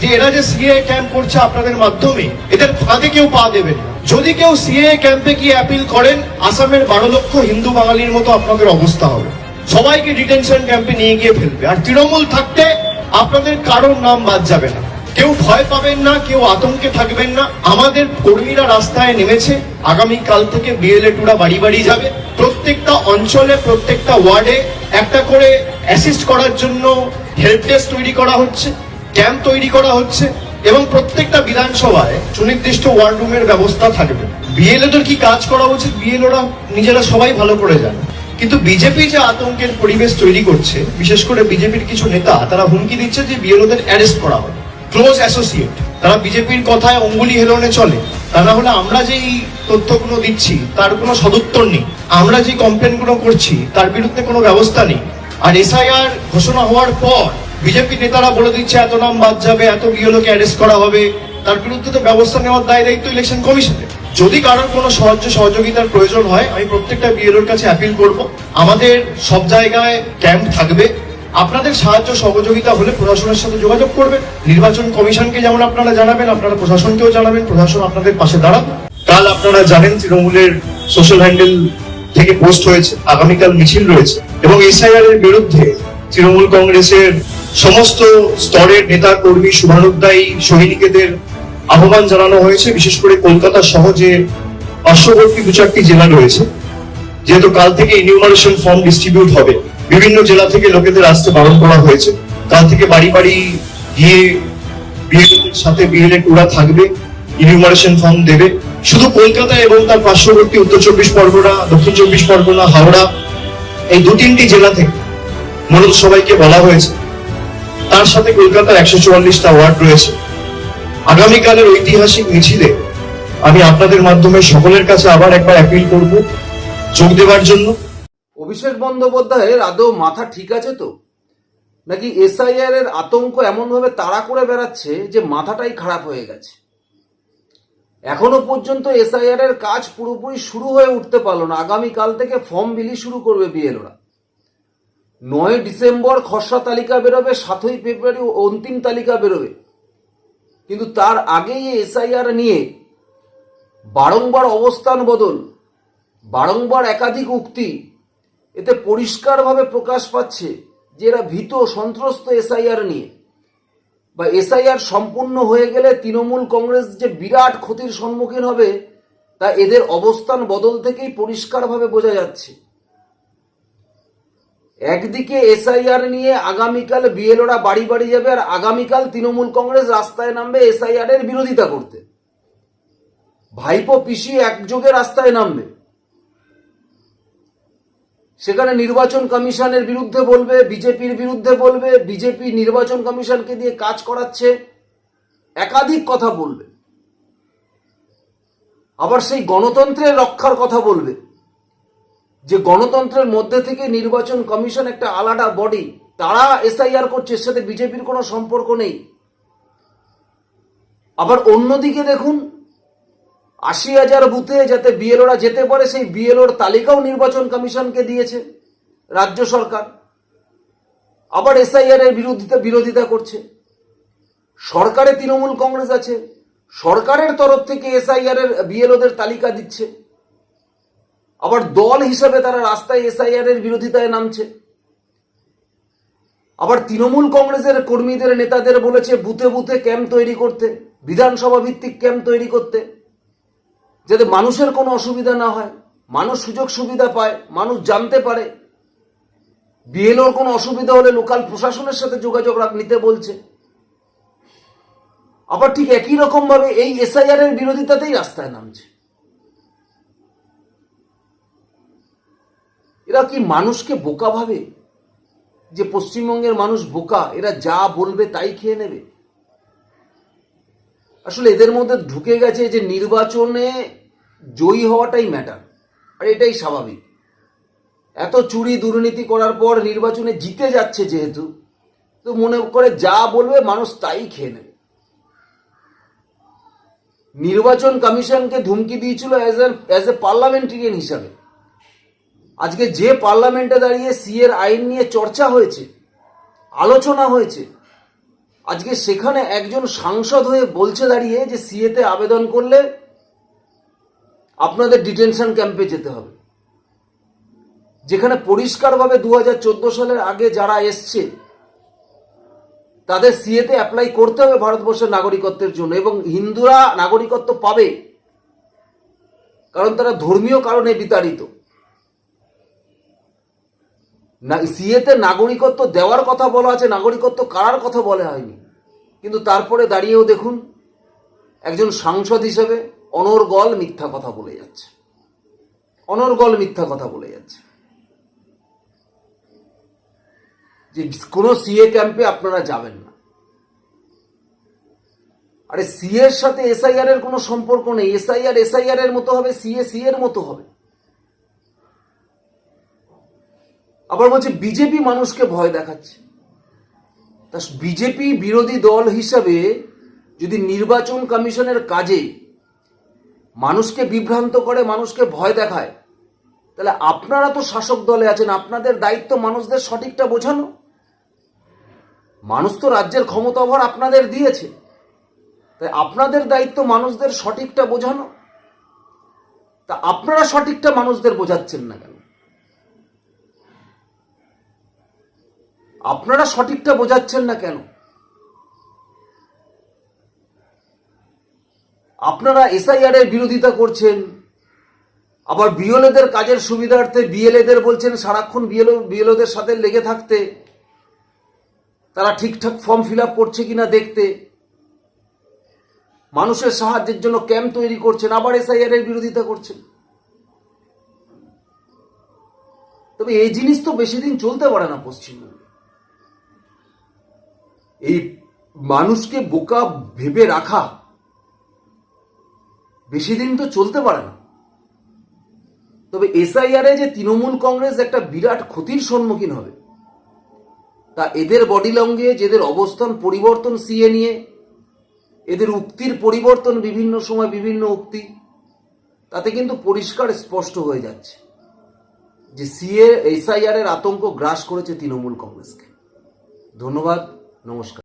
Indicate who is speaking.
Speaker 1: যে এরা যে সিএ ক্যাম্প করছে আপনাদের মাধ্যমে, এদের ফাঁদে কেউ পা দেবে যদি কেউ সিএ ক্যাম্পে গিয়ে অ্যাপিল করেন, আসামের বারো লক্ষ হিন্দু বাঙালির মতো আপনাদের অবস্থা হবে। সবাইকে ডিটেনশন ক্যাম্পে নিয়ে গিয়ে ফেলবে। আর তৃণমূল থাকতে আপনাদের কারোর নাম বাদ যাবে না। কেউ ভয় পাবেন না, কেউ আতঙ্কে থাকবেন না। আমাদের কর্মীরা রাস্তায় নেমেছে। আগামী কাল থেকে বিএলএ টুরা বাড়ি বাড়ি যাবে। প্রত্যেকটা অঞ্চলে, প্রত্যেকটা ওয়ার্ডে একটা করে অ্যাসিস্ট করার জন্য হেল্প ডেস্ক তৈরি করা হচ্ছে। ক্যাম্প তৈরি করা হচ্ছে এবং প্রত্যেকটা বিধানসভায় সুনির্দিষ্ট ওয়ার্ড রুমের ব্যবস্থা থাকবে। বিএলএদের কি কাজ করা উচিত? বিএলওরা নিজেরা সবাই ভালো করে জানে। কিন্তু বিজেপি যে আতঙ্কের পরিবেশ তৈরি করছে, বিশেষ করে বিজেপির কিছু নেতা, তারা হুমকি দিচ্ছে যে বিএলওদের অ্যারেস্ট করা হবে। ক্লোজ অ্যাসোসিয়েট, তারা বিজেপির কথায় অঙ্গুলি হেলনে চলে। তা না হলে আমরা যেই তথ্যগুলো দিচ্ছি, তার কোনো সদুত্তর নেই। আমরা যে কমপ্লেনগুলো করছি, তার বিরুদ্ধে কোনো ব্যবস্থা নেই। আর এসআইআর ঘোষণা হওয়ার পর বিজেপি নেতারা বলে দিচ্ছে, এত নাম বাদ যাবে, এত বিএলওকে অ্যারেস্ট করা হবে। তার বিরুদ্ধে তো ব্যবস্থা নেওয়ার দায় দায়িত্ব ইলেকশন কমিশনের যদি কারোর কোনো সাহায্য সহযোগিতার প্রয়োজন হয়, আমি প্রত্যেকটা বিএলওর কাছে অ্যাপিল করব। আমাদের সব জায়গায় ক্যাম্প থাকবে। আপনাদের সাহায্য সহযোগিতা হলে প্রশাসনের সাথে যোগাযোগ করবেন। নির্বাচন কমিশনকে যেমন আপনারা জানাবেন, আপনারা প্রশাসনকেও জানাবেন। প্রশাসন আপনাদের পাশে দাঁড়াবে। কাল আপনারা জানেন, তৃণমূলের সোশ্যাল হ্যান্ডেল থেকে পোস্ট হয়েছে। আগামীকাল মিছিল রয়েছে এবং এসআইআর এর বিরুদ্ধে তৃণমূল কংগ্রেসের সমস্ত স্তরের নেতা কর্মী শুভানুদ্দায়ী সৈনিকেদের আহ্বান জানানো হয়েছে। বিশেষ করে কলকাতা সহ যে পার্শ্ববর্তী দু চারটি জেলা রয়েছে। যেহেতু কাল থেকে ইনিউমারেশন ফর্ম ডিস্ট্রিবিউট হবে। বিভিন্ন জেলা থেকে লোকেদের আসতে বারণ করা হয়েছে। কাল থেকে বাড়ি বাড়ি গিয়ে বিএলএর সাথে বিএলএ টুরা থাকবে ইনিউমারেশন ফর্ম দেবে। শুধু কলকাতা এবং তার পার্শ্ববর্তী উত্তর চব্বিশ পরগনা, দক্ষিণ চব্বিশ পরগনা, হাওড়া, এই দু তিনটি জেলা থেকে মূলত সবাইকে বলা হয়েছে। তার সাথে কলকাতার একশো চুয়াল্লিশটা ওয়ার্ড রয়েছে। আগামীকালের ঐতিহাসিক মিছিলে আমি আপনাদের মাধ্যমে সকলের কাছে আবার একবার অ্যাপিল করব যোগ দেওয়ার জন্য।
Speaker 2: অভিষেক বন্দ্যোপাধ্যায়ের আদৌ মাথা ঠিক আছে তো? নাকি এসআইআর এর আতঙ্ক এমনভাবে তাড়া করে বেড়াচ্ছে যে মাথাটাই খারাপ হয়ে গেছে? এখনও পর্যন্ত এসআইআর এর কাজ পুরোপুরি শুরু হয়ে উঠতে পারল না। আগামীকাল থেকে ফর্ম বিলি শুরু করবে বিএলওরা নয় ডিসেম্বর খসড়া তালিকা বেরোবে, সাতই ফেব্রুয়ারি অন্তিম তালিকা বেরোবে। কিন্তু তার আগেই এসআইআর নিয়ে বারংবার অবস্থান বদল, বারংবার একাধিক উক্তি, এতে পরিষ্কারভাবে প্রকাশ পাচ্ছে যে এরা ভীত সন্ত্রস্ত এসআইআর নিয়ে। বা এসআইআর সম্পূর্ণ হয়ে গেলে তৃণমূল কংগ্রেস যে বিরাট ক্ষতির সম্মুখীন হবে, তা এদের অবস্থান বদল থেকেই পরিষ্কারভাবে বোঝা যাচ্ছে। একদিকে এসআইআর নিয়ে আগামীকাল বিএলওরা বাড়ি বাড়ি যাবে আর আগামীকাল তৃণমূল কংগ্রেস রাস্তায় নামবে এসআইআর এর বিরোধিতা করতে। ভাইপো পিসি একযোগে রাস্তায় নামবে। সেখানে নির্বাচন কমিশনের বিরুদ্ধে বলবে, বিজেপির বিরুদ্ধে বলবে, বিজেপি নির্বাচন কমিশনকে দিয়ে কাজ করাচ্ছে, একাধিক কথা বলবে। আবার সেই গণতন্ত্রের রক্ষার কথা বলবে। যে গণতন্ত্রের মধ্যে থেকে নির্বাচন কমিশন একটা আলাদা বডি তারা এসআইআর করছে, এর সাথে বিজেপির কোনো সম্পর্ক নেই। আবার অন্যদিকে দেখুন, আশি হাজার বুথে যাতে বিএলওরা যেতে পারে, সেই বিএলওর তালিকাও নির্বাচন কমিশনকে দিয়েছে, রাজ্য সরকার। আবার এসআইআর এর বিরোধিতা বিরোধিতা করছে। সরকারে তৃণমূল কংগ্রেস আছে, সরকারের তরফ থেকে এসআইআর এর বিএলওদের তালিকা দিচ্ছে। আবার দল হিসাবে তারা রাস্তায় এসআইআর এর বিরোধিতায় নামছে। আবার তৃণমূল কংগ্রেসের কর্মীদের নেতাদের বলেছে, বুথে বুথে ক্যাম্প তৈরি করতে বিধানসভা ভিত্তিক ক্যাম্প তৈরি করতে, যাতে মানুষের কোনো অসুবিধা না হয়। মানুষ সুযোগ সুবিধা পায়, মানুষ জানতে পারে। বিএলওর কোনো অসুবিধা হলে লোকাল প্রশাসনের সাথে যোগাযোগ নিতে বলছে। আবার ঠিক একই রকম ভাবে এই এসআইআর এর বিরোধিতাতেই রাস্তায় নামছে। এরা কি মানুষকে বোকা ভাবে? যে পশ্চিমবঙ্গের মানুষ বোকা, এরা যা বলবে তাই খেয়ে নেবে? আসলে এদের মধ্যে ঢুকে গেছে যে নির্বাচনে জয়ী হওয়াটাই ম্যাটার আর এটাই স্বাভাবিক। এত চুরি দুর্নীতি করার পর নির্বাচনে জিতে যাচ্ছে যেহেতু, তো মনে করে যা বলবে মানুষ তাই খেয়ে নেবে। নির্বাচন কমিশনকে ধুমকি দিয়েছিল অ্যাজ অ্যাজ এ পার্লামেন্টেরিয়ান হিসাবে। আজকে যে পার্লামেন্টে দাঁড়িয়ে সি এর আইন নিয়ে চর্চা হয়েছে, আলোচনা হয়েছে, আজকে সেখানে একজন সাংসদ হয়ে বলছে দাঁড়িয়ে যে সিএতে আবেদন করলে আপনাদের ডিটেনশন ক্যাম্পে যেতে হবে। যেখানে পরিষ্কারভাবে দু হাজার চোদ্দ সালের আগে যারা এসছে, তাদের সিএতে অ্যাপ্লাই করতে হবে ভারতবর্ষের নাগরিকত্বের জন্য এবং হিন্দুরা নাগরিকত্ব পাবে, কারণ তারা ধর্মীয় কারণে বিতাড়িত। না, সিএতে নাগরিকত্ব দেওয়ার কথা বলা আছে, নাগরিকত্ব কারার কথা বলা হয়নি। কিন্তু তারপরে দাঁড়িয়েও দেখুন, একজন সাংসদ হিসেবে অনর্গল মিথ্যা কথা বলে যাচ্ছে। অনর্গল মিথ্যা কথা বলে যাচ্ছে। যে কোনো সিএ ক্যাম্পে আপনারা যাবেন না। আরে সিএ এর সাথে এসআইআর এর কোনো সম্পর্ক নেই। এসআইআর এসআইআর এর মতো হবে, সিএ সি এর মতো হবে। আবার বলছে, বিজেপি মানুষকে ভয় দেখাচ্ছে। তা বিজেপি বিরোধী দল হিসাবে যদি নির্বাচন কমিশনের কাজে মানুষকে বিভ্রান্ত করে, মানুষকে ভয় দেখায়, তাহলে আপনারা তো শাসক দলে আছেন, আপনাদের দায়িত্ব মানুষদের সঠিকটা বোঝানো। মানুষ তো রাজ্যের ক্ষমতাভর আপনাদের দিয়েছে, তাই আপনাদের দায়িত্ব মানুষদের সঠিকটা বোঝানো। তা আপনারা সঠিকটা মানুষদের বোঝাচ্ছেন না কেন? আপনারা সঠিকটা বোঝাচ্ছেন না কেন? আপনারা এসআইআর এর বিরোধিতা করছেন, আবার বিএলএদের কাজের সুবিধার্থে বিএলএদের বলছেন সারাক্ষণ বিএলও, বিএলওদের সাথে লেগে থাকতে, তারা ঠিকঠাক ফর্ম ফিল আপ করছে কিনা দেখতে, মানুষের সাহায্যের জন্য ক্যাম্প তৈরি করছেন, আবার এসআইআর এর বিরোধিতা করছেন। তবে এই জিনিস তো বেশি দিন চলতে পারে না পশ্চিমবঙ্গে। এই মানুষকে বোকা ভেবে রাখা বেশি দিন তো চলতে পারে না। তবে এসআইআর যে তৃণমূল কংগ্রেস একটা বিরাট ক্ষতির সম্মুখীন হবে, তা এদের বডি লঙ্গে যেদের অবস্থান পরিবর্তন সিএ নিয়ে, এদের উক্তির পরিবর্তন বিভিন্ন সময় বিভিন্ন উক্তি, তাতে কিন্তু পরিষ্কার স্পষ্ট হয়ে যাচ্ছে যে সিএ এসআইআর এর আতঙ্ক গ্রাস করেছে তৃণমূল কংগ্রেসকে। ধন্যবাদ। নমস্কার